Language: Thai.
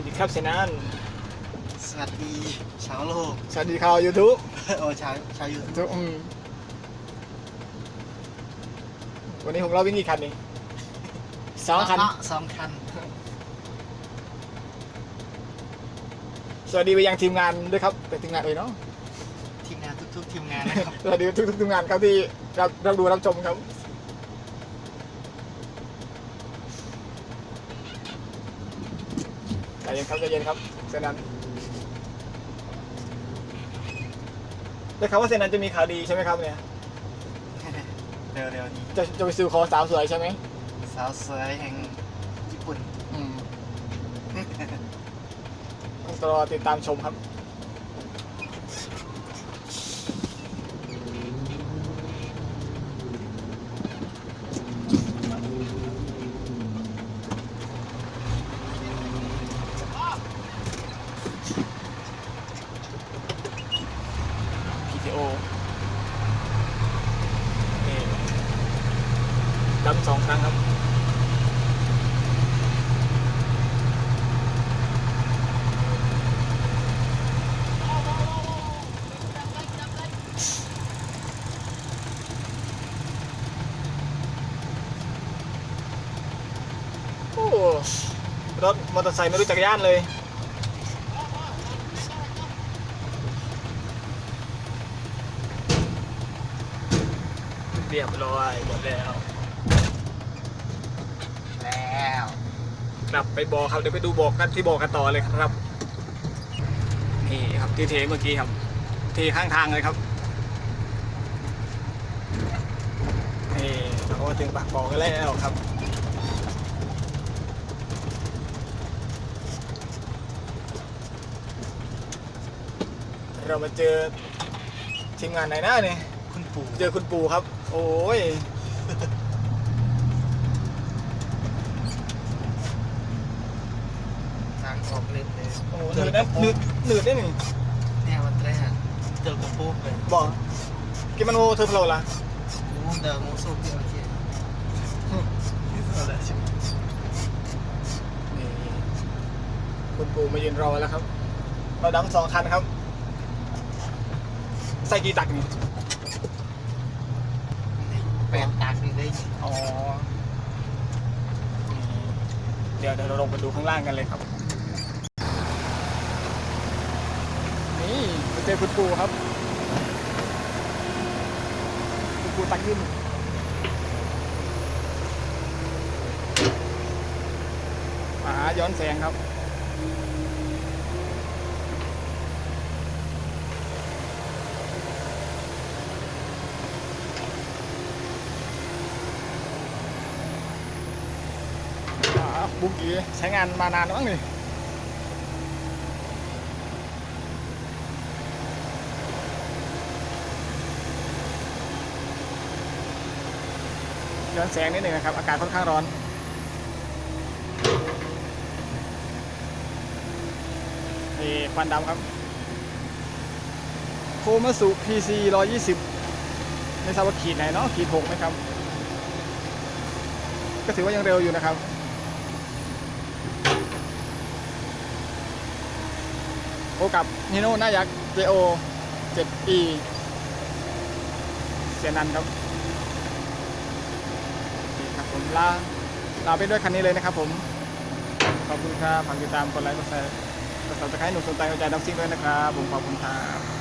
วัสดีครับเซนานสวัสดีชาวโลก สวัสดีข่าวยูทูบโอ้ชาวชาวยูทูบอืมวันนี้ของเราวิ่งกี่คันนี่สองคันสองคัน สวัสดีไปยังทีมงานด้วยครับเป็นทีมงานเลยเนาะทีมงานทุกๆทีมงานนะครับสวัสดีทุกๆทีมงานครับที่รับรับดูรับชมครับ ใจเย็นครับใจเย็นครับเซนันได้ข่าวว่าเซนันจะมีข่าวดีใช่ไหมครับเนี่ยเร็วๆนี้จะจะไปซื้อคอสาวสวยใช่ไหมสาวสวยแห่งญี่ปุ่น อืมต้องรอติดตามชมครับ PTO นี่ดำสองครั้งครับโอ้รถมอเตอร์ไซค์ไม่รู้จักรยานเลย เรียบร้อยหมดแล้ว แล้วกลับไปบอกครับเดี๋ยวไปดูบอกกันที่บอกกันต่อเลยครับนี่ครับที่เทเมื่อกี้ครับเทข้างทางเลยครับนี่เราก็ถึงปากบอกกันแล้วครับเรามาเจอทีมงานไหนหน้าเนี่ย คุณปู่เจอคุณปู่ครับ โอ้ยทางออกเล่นเลยโอ้หนืดนะหนืดหนืดได้หนึ่งเนี่ยวันแรกเจอกระโปรงเลยบอกกินมันโอเธอโผล่ละโอ้เดิมโมโซเกียวเจียเอาละชิบนี่คุณปู่มายืนรอแล้วครับ เราดังสองคันครับ ใส่กี่ตักนี่ แปดตากนี่ได้อ๋อเดี๋ยวเดี๋ยวเราลงไปดูข้างล่างกันเลยครับ นี่ไปเจอคุณปูครับคุณปูตักยินมาหาย้อนแสงครับ อ่า บุกี้ใช้งานมานานแล้วมั้งนี่ย้อนแสงนิดหนึ่งนะครับ อากาศค่อนข้างร้อนนี่ควันดำครับโคมาสุ PC 120 ไม่ทราบว่าขีดไหนเนาะขีด 6 ไหมครับ ก็ถือว่ายังเร็วอยู่นะครับ โอกับฮิโน่หน้ายักษ์ JO 7E เสียนันครับดีครับผมลาลาไปด้วยคันนี้เลยนะครับผม ขอบคุณครับฝากติดตามกดไลค์กดแชร์กดซับสไครต์หนุ่มสนใจหัวใจดับซิ่งด้วยนะครับ ผมขอบคุณครับ